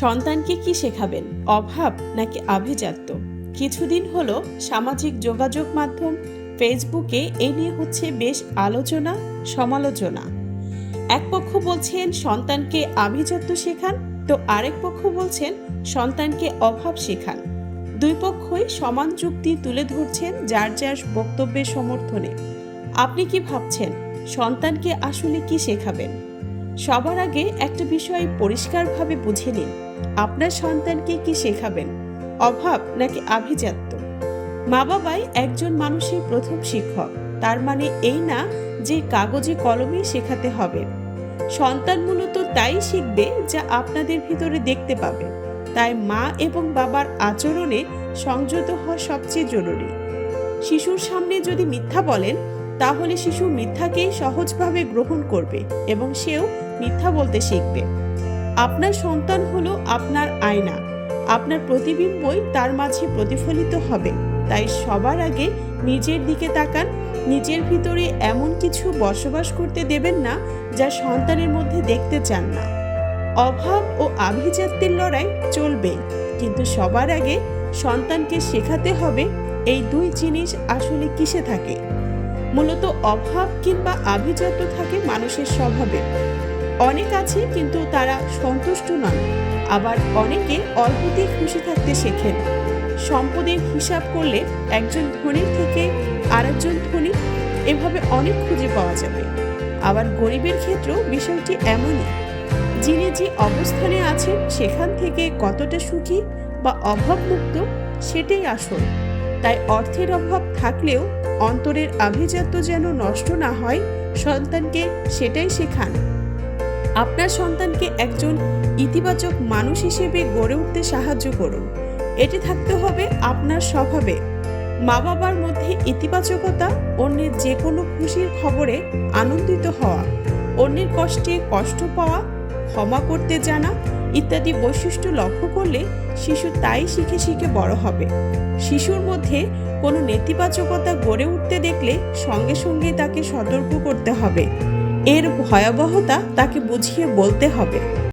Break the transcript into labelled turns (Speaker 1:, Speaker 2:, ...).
Speaker 1: সন্তানকে কি শেখাবেন, অভাব নাকি আভিজাত্য? কিছুদিন হলো সামাজিক যোগাযোগ মাধ্যম, ফেসবুকে এ নিয়ে হচ্ছে বেশ আলোচনা, সমালোচনা। এক পক্ষ বলছেন সন্তানকে আভিজাত্য শেখান, তো আরেক পক্ষ বলছেন সন্তানকে অভাব শেখান। দুই পক্ষই সমান যুক্তি তুলে ধরছেন যার যার বক্তব্যের সমর্থনে। আপনি কি ভাবছেন, সন্তানকে আসলে কি শেখাবেন? সবার আগে একটা বিষয় পরিষ্কারভাবে বুঝে নিন। আপনার সন্তানকে কি শেখাবেন? অভাব নাকি আভিজাত্য? মা বাবাই একজন মানুষের প্রথম শিক্ষক। তার মানে এই না যে কাগজে কলমে শেখাতে হবে। সন্তান মূলত তাই শিখবে যা আপনাদের ভিতরে দেখতে পাবে। তাই মা এবং বাবার আচরণে সংযত হওয়া সবচেয়ে জরুরি। শিশুর সামনে যদি মিথ্যা বলেন তাহলে শিশু মিথ্যাকেই সহজভাবে গ্রহণ করবে এবং সেও মিথ্যা বলতে শিখবে। আপনার সন্তান হলো আপনার আয়না। আপনার প্রতিবিম্বই তার মাঝে প্রতিফলিত হবে। তাই সবার আগে নিজের দিকে তাকান। নিজের ভিতরে এমন কিছু বসবাস করতে দেবেন না যা সন্তানের মধ্যে দেখতে চান না। অভাব ও আভিজাত্যের লড়াই চলবে, কিন্তু সবার আগে সন্তানকে শেখাতে হবে এই দুই জিনিস আসলে কিসে থাকে। মূলত অভাব কিংবা আভিজাত্য থাকে মানুষের স্বভাবে। অনেক আছে কিন্তু তারা সন্তুষ্ট নন। আবার অনেকে অল্পতেই খুশি থাকতে শেখেন। সম্পদের হিসাব করলে একজন ধনীর থেকে আরেকজন ধনী এভাবে অনেক খুঁজে পাওয়া যাবে। আবার গরিবের ক্ষেত্রেও বিষয়টি এমনই। যিনি যে অবস্থানে আছেন, সেখান থেকে কতটা সুখী বা অভাবমুক্ত সেটাই আসল। তাই অর্থের অভাব থাকলেও অন্তরের আভিজাত্য যেন নষ্ট না হয়, সন্তানকে সেটাই শেখান। আপনার সন্তানকে একজন ইতিবাচক মানুষ হিসেবে গড়ে উঠতে সাহায্য করুন। এটি থাকতে হবে আপনার স্বভাবে। মা বাবার মধ্যে ইতিবাচকতা, অন্যের যে কোনো খুশির খবরে আনন্দিত হওয়া, অন্যের কষ্টে কষ্ট পাওয়া ক্ষমা করতে জানা ইত্যাদি বৈশিষ্ট্য লক্ষ্য করলে শিশু তাই শিখে শিখে বড় হবে। শিশুর মধ্যে কোনো নেতিবাচকতা গড়ে উঠতে দেখলে সঙ্গে সঙ্গে তাকে সতর্ক করতে হবে। এর ভয়াবহতা তাকে বুঝিয়ে বলতে হবে।